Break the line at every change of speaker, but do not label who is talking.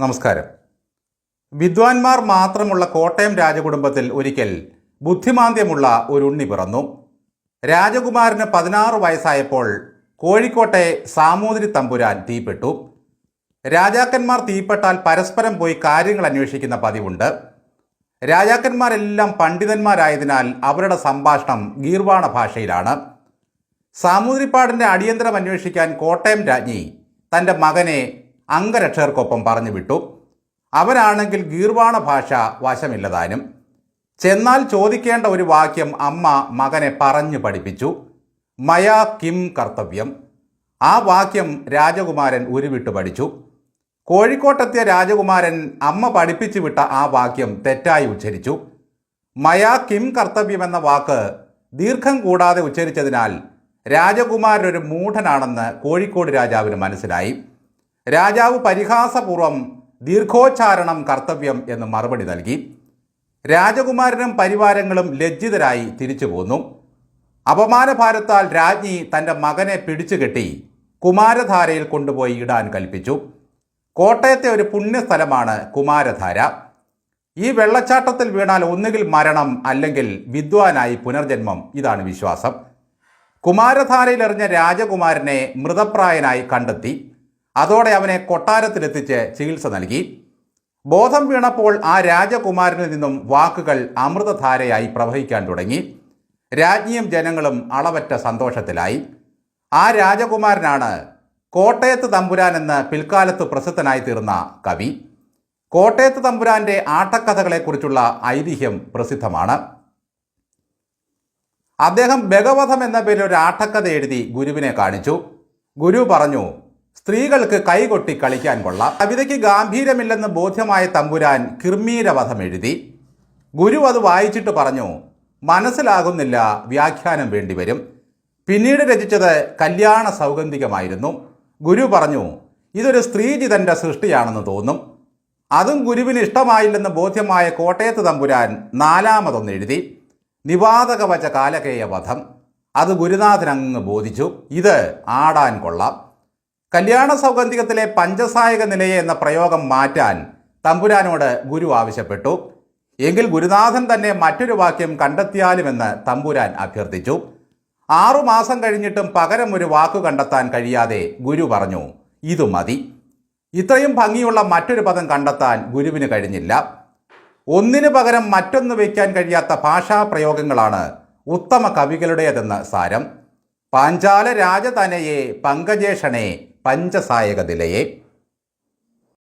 നമസ്കാരം. വിദ്വാൻമാർ മാത്രമുള്ള കോട്ടയം രാജകുടുംബത്തിൽ ഒരിക്കൽ ബുദ്ധിമാന്ദ്യമുള്ള ഒരു ഉണ്ണി പിറന്നു. രാജകുമാരന് പതിനാറ് വയസ്സായപ്പോൾ കോഴിക്കോട്ടെ സാമൂതിരി തമ്പുരാൻ തീപ്പെട്ടു. രാജാക്കന്മാർ തീപ്പെട്ടാൽ പരസ്പരം പോയി കാര്യങ്ങൾ അന്വേഷിക്കുന്ന പതിവുണ്ട്. രാജാക്കന്മാരെല്ലാം പണ്ഡിതന്മാരായതിനാൽ അവരുടെ സംഭാഷണം ഗീർവാണ ഭാഷയിലാണ്. സാമൂതിരിപ്പാടിന്റെ അടിയന്തരം അന്വേഷിക്കാൻ കോട്ടയം രാജ്ഞി തന്റെ മകനെ അംഗരക്ഷകർക്കൊപ്പം പറഞ്ഞു വിട്ടു. അവരാണെങ്കിൽ ഗീർവാണ ഭാഷ വശമില്ലതാനും ചെന്നാൽ ചോദിക്കേണ്ട ഒരു വാക്യം അമ്മ മകനെ പറഞ്ഞു പഠിപ്പിച്ചു. മയാ കിം കർത്തവ്യം. ആ വാക്യം രാജകുമാരൻ ഉരുവിട്ട് പഠിച്ചു. കോഴിക്കോട്ടെത്തിയ രാജകുമാരൻ അമ്മ പഠിപ്പിച്ചു വിട്ട ആ വാക്യം തെറ്റായി ഉച്ചരിച്ചു. മയാ കിം കർത്തവ്യം എന്ന വാക്ക് ദീർഘം കൂടാതെ ഉച്ചരിച്ചതിനാൽ രാജകുമാരൻ ഒരു മൂഢനാണെന്ന് കോഴിക്കോട് രാജാവിന് മനസ്സിലായി. രാജാവ് പരിഹാസപൂർവം ദീർഘോച്ചാരണം കർത്തവ്യം എന്ന് മറുപടി നൽകി. രാജകുമാരനും പരിവാരങ്ങളും ലജ്ജിതരായി തിരിച്ചു പോന്നു. അപമാനഭാരത്താൽ രാജ്ഞി തന്റെ മകനെ പിടിച്ചുകെട്ടി കുമാരധാരയിൽ കൊണ്ടുപോയി ഇടാൻ കൽപ്പിച്ചു. കോട്ടയത്തെ ഒരു പുണ്യസ്ഥലമാണ് കുമാരധാര. ഈ വെള്ളച്ചാട്ടത്തിൽ വീണാൽ ഒന്നുകിൽ മരണം അല്ലെങ്കിൽ വിദ്വാനായി പുനർജന്മം ഇതാണ് വിശ്വാസം. കുമാരധാരയിലെറിഞ്ഞ രാജകുമാരനെ മൃതപ്രായനായി കണ്ടെത്തി. അതോടെ അവനെ കൊട്ടാരത്തിലെത്തിച്ച് ചികിത്സ നൽകി. ബോധം വീണപ്പോൾ ആ രാജകുമാരനിൽ നിന്നും വാക്കുകൾ അമൃതധാരയായി പ്രവഹിക്കാൻ തുടങ്ങി. രാജ്ഞിയും ജനങ്ങളും അളവറ്റ സന്തോഷത്തിലായി. ആ രാജകുമാരനാണ് കോട്ടയത്ത് തമ്പുരാൻ എന്ന് പിൽക്കാലത്ത് പ്രസിദ്ധനായി തീർന്ന കവി. കോട്ടയത്ത് തമ്പുരാന്റെ ആട്ടക്കഥകളെക്കുറിച്ചുള്ള ഐതിഹ്യം പ്രസിദ്ധമാണ്. അദ്ദേഹം ഭഗവധം എന്ന പേരിൽ ഒരു ആട്ടക്കഥ എഴുതി ഗുരുവിനെ കാണിച്ചു. ഗുരു പറഞ്ഞു സ്ത്രീകൾക്ക് കൈകൊട്ടി കളിക്കാൻ കൊള്ളാം. കവിതയ്ക്ക് ഗാംഭീര്യമില്ലെന്ന് ബോധ്യമായ തമ്പുരാൻ കിർമീരവധം എഴുതി. ഗുരു അത് വായിച്ചിട്ട് പറഞ്ഞു മനസ്സിലാകുന്നില്ല വ്യാഖ്യാനം വേണ്ടിവരും. പിന്നീട് രചിച്ചത് കല്യാണ സൗഗന്ധികമായിരുന്നു. ഗുരു പറഞ്ഞു ഇതൊരു സ്ത്രീജിതന്റെ സൃഷ്ടിയാണെന്ന് തോന്നും. അതും ഗുരുവിന് ഇഷ്ടമായില്ലെന്ന് ബോധ്യമായ കോട്ടയത്ത് തമ്പുരാൻ നാലാമതൊന്ന് എഴുതി. നിവാതകവച കാലകേയ വധം അത് ഗുരുനാഥൻ അങ്ങ് ബോധിച്ചു. ഇത് ആടാൻ കൊള്ളാം. കല്യാണ സൗഗന്ധികത്തിലെ പഞ്ചസായക നിലയെ എന്ന പ്രയോഗം മാറ്റാൻ തമ്പുരാനോട് ഗുരു ആവശ്യപ്പെട്ടു. എങ്കിൽ ഗുരുനാഥൻ തന്നെ മറ്റൊരു വാക്യം കണ്ടെത്തിയാലുമെന്ന് തമ്പുരാൻ അഭ്യർത്ഥിച്ചു. ആറുമാസം കഴിഞ്ഞിട്ടും പകരം ഒരു വാക്കു കണ്ടെത്താൻ കഴിയാതെ ഗുരു പറഞ്ഞു ഇതു മതി. ഇത്രയും ഭംഗിയുള്ള മറ്റൊരു പദം കണ്ടെത്താൻ ഗുരുവിന് കഴിഞ്ഞില്ല. ഒന്നിനു പകരം മറ്റൊന്ന് വയ്ക്കാൻ കഴിയാത്ത ഭാഷാ പ്രയോഗങ്ങളാണ് ഉത്തമ കവികളുടേതെന്ന് സാരം. പാഞ്ചാല രാജതനയെ പങ്കജേഷണേ പഞ്ചസായക നിലയെ